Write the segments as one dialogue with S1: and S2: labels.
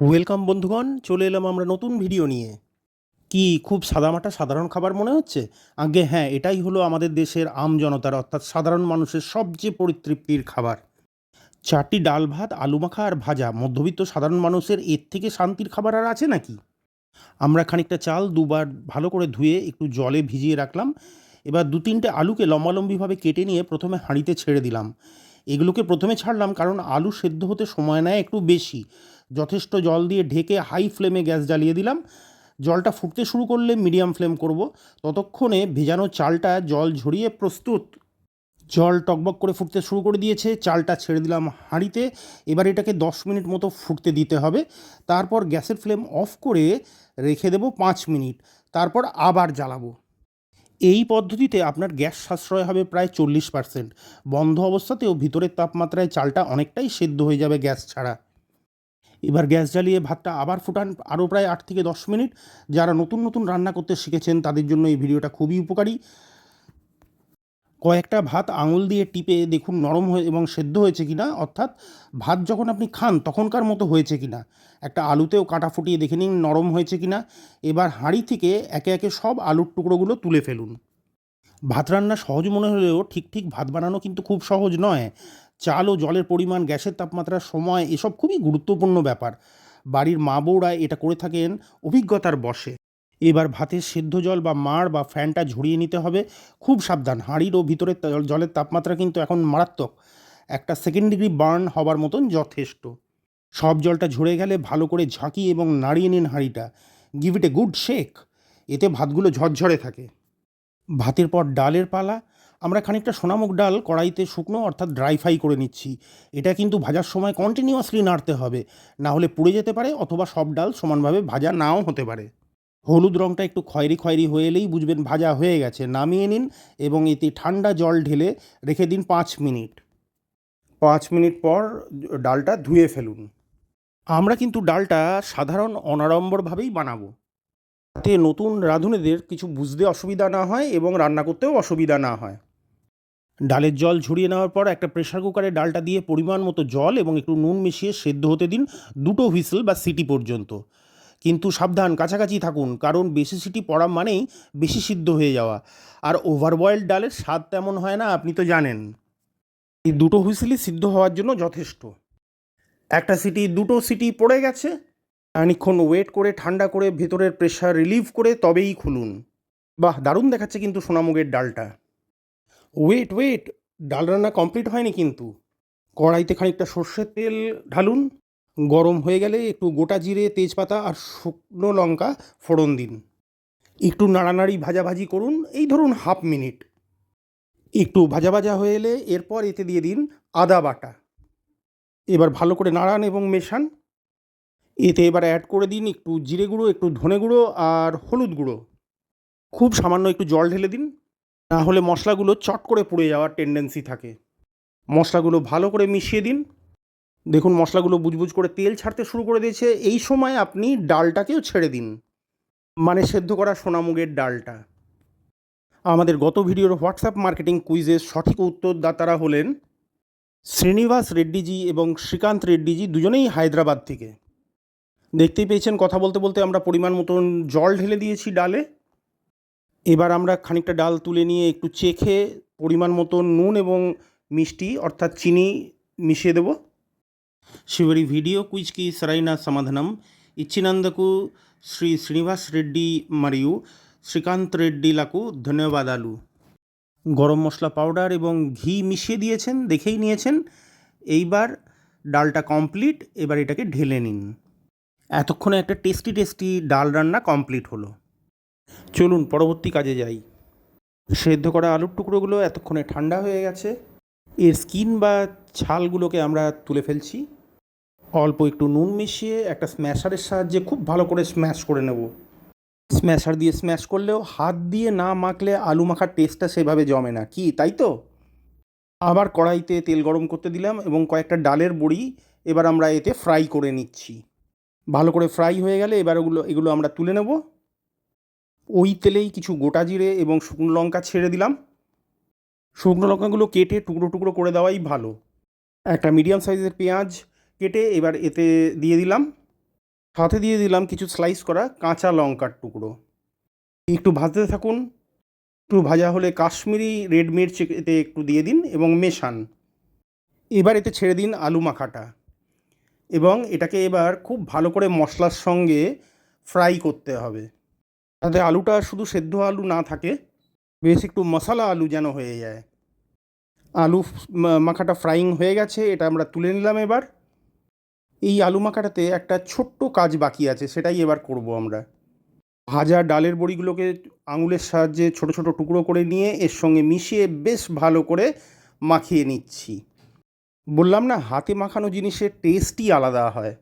S1: Welcome বন্ধুগণ, চলে এলাম আমরা নতুন ভিডিও নিয়ে। কি, খুব সাদামাটা সাধারণ খাবার মনে হচ্ছে? আগে হ্যাঁ এটাই হলো আমাদের দেশের আম জনতার, অর্থাৎ সাধারণ মানুষের সবচেয়ে পরিতৃপ্তির খাবার। চারটি ডাল ভাত, আলু মাখা আর ভাজা, মধ্যবিত্ত সাধারণ মানুষের এর থেকে শান্তির খাবার আর আছে নাকি? আমরা খানিকটা চাল দুবার ভালো করে ধুয়ে একটু জলে ভিজিয়ে রাখলাম। এবার দু তিনটে আলুকে লম্বালম্বিভাবে কেটে নিয়ে প্রথমে হাঁড়িতে ছেড়ে দিলাম। এগুলোকে প্রথমে ছাড়লাম কারণ আলু সেদ্ধ হতে সময় নেয় একটু বেশি। যথেষ্ট জল দিয়ে ঢেকে হাই ফ্লেমে গ্যাস জ্বালিয়ে দিলাম। জলটা ফুটতে শুরু করলে মিডিয়াম ফ্লেম করব। ততক্ষণে ভেজানো চালটা জল ঝরিয়ে প্রস্তুত। জল টকবক করে ফুটতে শুরু করে দিয়েছে। চালটা ছেড়ে দিলাম হাঁড়িতে। এবার এটাকে দশ মিনিট মতো ফুটতে দিতে হবে। তারপর গ্যাসের ফ্লেম অফ করে রেখে দেবো পাঁচ মিনিট। তারপর আবার জ্বালাবো। এই পদ্ধতিতে আপনার গ্যাস সাশ্রয় হবে প্রায় চল্লিশ পার্সেন্ট। বন্ধ অবস্থাতেও ভিতরের তাপমাত্রায় চালটা অনেকটাই সেদ্ধ হয়ে যাবে গ্যাস ছাড়া। এবার গ্যাস জ্বালিয়ে ভাতটা আবার ফুটান আরও প্রায় আট থেকে দশ মিনিট। যারা নতুন নতুন রান্না করতে শিখেছেন তাদের জন্য এই ভিডিওটা খুবই উপকারী। কয়েকটা ভাত আঙুল দিয়ে টিপে দেখুন নরম হয়ে এবং সেদ্ধ হয়েছে কি না অর্থাৎ ভাত যখন আপনি খান তখনকার মতো হয়েছে কিনা, একটা আলুতেও কাটা ফুটিয়ে দেখে নিন নরম হয়েছে কি না এবার হাঁড়ি থেকে একে একে সব আলুর টুকরোগুলো তুলে ফেলুন। ভাত রান্না সহজ মনে হলেও ঠিক ঠিক ভাত বানানো কিন্তু খুব সহজ নয়। চাল ও জলের পরিমাণ, গ্যাসের তাপমাত্রা, সময়, এসব খুবই গুরুত্বপূর্ণ ব্যাপার। বাড়ির মা বউরা এটা করে থাকেন অভিজ্ঞতার বশে। এবার ভাতের সেদ্ধ জল বা মাড় বা ফ্যানটা ঝরিয়ে নিতে হবে। খুব সাবধান, হাঁড়ির ও ভিতরের জলের তাপমাত্রা কিন্তু এখন মারাত্মক। একটা সেকেন্ড ডিগ্রি বার্ন হবার মতন যথেষ্ট। সব জলটা ঝরে গেলে ভালো করে ঝাঁকি এবং নাড়িয়ে নিন হাঁড়িটা। Give it a good shake এতে ভাতগুলো ঝরঝরে থাকে। ভাতের পর ডালের পালা। আমরা খানিকটা সোনামুখ ডাল কড়াইতে শুকনো অর্থাৎ ড্রাই ফ্রাই করে নিচ্ছি। এটা কিন্তু ভাজার সময় কন্টিনিউয়াসলি নাড়তে হবে। না হলে পুড়ে যেতে পারে অথবা সব ডাল সমানভাবে ভাজা নাও হতে পারে। হলুদ রঙটা একটু খয়েরি খয়েরি হয়ে এলেই বুঝবেন ভাজা হয়ে গেছে। নামিয়ে নিন এবং এতে ঠান্ডা জল ঢেলে রেখে দিন পাঁচ মিনিট। পাঁচ মিনিট পর ডালটা ধুয়ে ফেলুন। আমরা কিন্তু ডালটা সাধারণ অনাড়ম্বরভাবেই বানাবো। যাতে নতুন রাঁধুনিদের কিছু বুঝতে অসুবিধা না হয় এবং রান্না করতেও অসুবিধা না হয়। ডালের জল ঝরিয়ে নেওয়ার পর একটা প্রেশার কুকারে ডালটা দিয়ে পরিমাণ মতো জল এবং একটু নুন মিশিয়ে সেদ্ধ হতে দিন দুটো হুইসেল বা সিটি পর্যন্ত। কিন্তু সাবধান, কাছাকাছি থাকুন, কারণ বেশি সিটি পড়া মানেই বেশি সিদ্ধ হয়ে যাওয়া। আর ওভারবয়েলড ডালের স্বাদ তেমন হয় না, আপনি তো জানেন। এই দুটো হুইসেলই সিদ্ধ হওয়ার জন্য যথেষ্ট। একটা সিটি, দুটো সিটি পড়ে গেছে। খানিক্ষণ ওয়েট করে, ঠান্ডা করে, ভেতরের প্রেশার রিলিভ করে তবেই খুলুন। বাহ, দারুণ দেখাচ্ছে কিন্তু সোনামুগের ডালটা। ওয়েট ওয়েট ডাল রান্না কমপ্লিট হয়নি কিন্তু। কড়াইতে খানিকটা সর্ষের তেল ঢালুন। গরম হয়ে গেলে একটু গোটা জিরে, তেজপাতা আর শুকনো লঙ্কা ফোড়ন দিন। একটু নাড়ানাড়ি ভাজাভাজি করুন, এই ধরুন হাফ মিনিট। একটু ভাজা ভাজা হয়ে এলে এরপর এতে দিয়ে দিন আদা বাটা। এবার ভালো করে নাড়ান এবং মেশান। এতে এবার অ্যাড করে দিন একটু জিরে গুঁড়ো, একটু ধনে গুঁড়ো আর হলুদ গুঁড়ো। খুব সামান্য একটু জল ঢেলে দিন। না হলে মশলাগুলো চট করে পুড়ে যাওয়ার টেন্ডেন্সি থাকে। মশলাগুলো ভালো করে মিশিয়ে দিন। দেখুন, মশলাগুলো বুজবুজ করে তেল ছাড়তে শুরু করে দিয়েছে। এই সময় আপনি ডালটাকেও ছেড়ে দিন। মানে সেদ্ধ করা সোনামুগের ডালটা। আমাদের গত ভিডিওর হোয়াটসঅ্যাপ মার্কেটিং কুইজের সঠিক উত্তরদাতারা হলেন শ্রীনিবাস রেড্ডিজি এবং শ্রীকান্ত রেড্ডিজি দুজনেই হায়দ্রাবাদ থেকে। দেখতেই পেয়েছেন, কথা বলতে বলতে আমরা পরিমাণ মতন জল ঢেলে দিয়েছি ডালে। এবার আমরা খানিকটা ডাল তুলে নিয়ে একটু চেখে পরিমাণ মতন নুন এবং মিষ্টি, অর্থাৎ চিনি মিশিয়ে দেব। శివరి వీడియో క్విజ్కి సరైన సమాధానం ఇచ్చినందుకు శ్రీ శ్రీనివాస్ రెడ్డి మరియు শ্রীকান্ত রেড্ডিলাকু ধন্যবাদালু গরম মশলা পাউডার এবং ঘি মিশিয়ে দিয়েছেন দেখেই নিয়েছেন এইবার ডালটা কমপ্লিট এবার এটাকে ঢেলে নিন এতক্ষণে একটা টেস্টি টেস্টি ডাল রান্না কমপ্লিট হলো চলুন পরবর্তী কাজে যাই সেদ্ধ করা আলুর টুকরোগুলো এতক্ষণে ঠান্ডা হয়ে গেছে এর স্কিন বা ছালগুলোকে আমরা তুলে ফেলছি অল্প একটু নুন মিশিয়ে একটা স্ম্যাশারের সাহায্যে খুব ভালো করে স্ম্যাশ করে নেব। স্ম্যাশার দিয়ে স্ম্যাশ করলেও হাত দিয়ে না মাখলে আলু মাখার টেস্টটা সেভাবে জমে না। কি, তাই তো? আবার কড়াইতে তেল গরম করতে দিলাম এবং কয়েকটা ডালের বড়ি এবার আমরা এতে ফ্রাই করে নিচ্ছি। ভালো করে ফ্রাই হয়ে গেলে এবার ওগুলো, এগুলো আমরা তুলে নেব। ওই তেলেই কিছু গোটা জিরে এবং শুকনো লঙ্কা ছেড়ে দিলাম। শুকনো লঙ্কাগুলো কেটে টুকরো টুকরো করে দেওয়াই ভালো। একটা মিডিয়াম সাইজের পেঁয়াজ কেটে এবার এতে দিয়ে দিলাম। সাথে দিয়ে দিলাম কিছু স্লাইস করা কাঁচা লঙ্কার টুকরো। একটু ভাজতে থাকুন। একটু ভাজা হলে কাশ্মীরি রেড মির্চ এতে একটু দিয়ে দিন এবং মেশান। এবার এতে ছেড়ে দিন আলু মাখাটা। এবং এটাকে এবার খুব ভালো করে মশলার সঙ্গে ফ্রাই করতে হবে। যাতে আলুটা শুধু সেদ্ধ আলু না থাকে, বেশ একটু মশলা আলু যেন হয়ে যায়। আলু মাখাটা ফ্রাইং হয়ে গেছে, এটা আমরা তুলে নিলাম এবার। এই আলু মাখাটাতে একটা ছোট্ট কাজ বাকি আছে, সেটাই এবার করব আমরা। ভাজা ডালের বড়িগুলোকে আঙুলের সাহায্যে ছোট ছোট টুকরো করে নিয়ে এর সঙ্গে মিশিয়ে বেশ ভালো করে মাখিয়ে নিচ্ছি। বললাম না, হাতে মাখানো জিনিসের টেস্টই আলাদা হয়।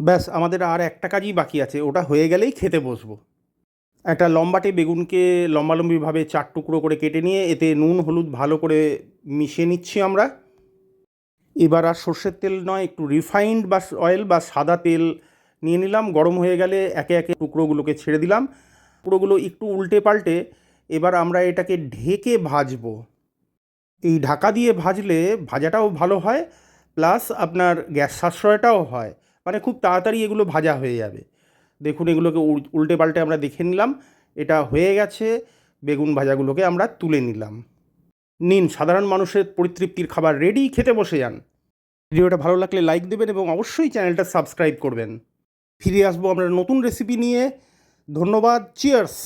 S1: ব্যাস, আমাদের আর একটা কাজই বাকি আছে, ওটা হয়ে গেলেই খেতে বসবো। একটা লম্বাটে বেগুনকে লম্বালম্বিভাবে চার টুকরো করে কেটে নিয়ে এতে নুন, হলুদ ভালো করে মিশিয়ে নিচ্ছি আমরা। এবার আর সর্ষের তেল নয়, একটু রিফাইন্ড বা অয়েল বা সাদা তেল নিয়ে নিলাম। গরম হয়ে গেলে একে একে টুকরোগুলোকে ছেড়ে দিলাম। টুকরোগুলো একটু উল্টে পাল্টে এবার আমরা এটাকে ঢেকে ভাজবো। এই ঢাকা দিয়ে ভাজলে ভাজাটাও ভালো হয় প্লাস আপনার গ্যাস সাশ্রয়টাও হয়। মানে খুব তাড়াতাড়ি এগুলো ভাজা হয়ে যাবে। দেখুন, এগুলোকে উল- উল্টে পাল্টে আমরা দেখে নিলাম। এটা হয়ে গেছে। বেগুন ভাজাগুলোকে আমরা তুলে নিলাম। নিন। সাধারণ মানুষের পরিতৃপ্তির খাবার রেডি খেতে বসে যান। ভিডিওটা ভালো লাগলে লাইক দেবেন এবং অবশ্যই চ্যানেলটা সাবস্ক্রাইব করবেন। ফিরে আসব আমরা নতুন রেসিপি নিয়ে। ধন্যবাদ। চিয়ার্স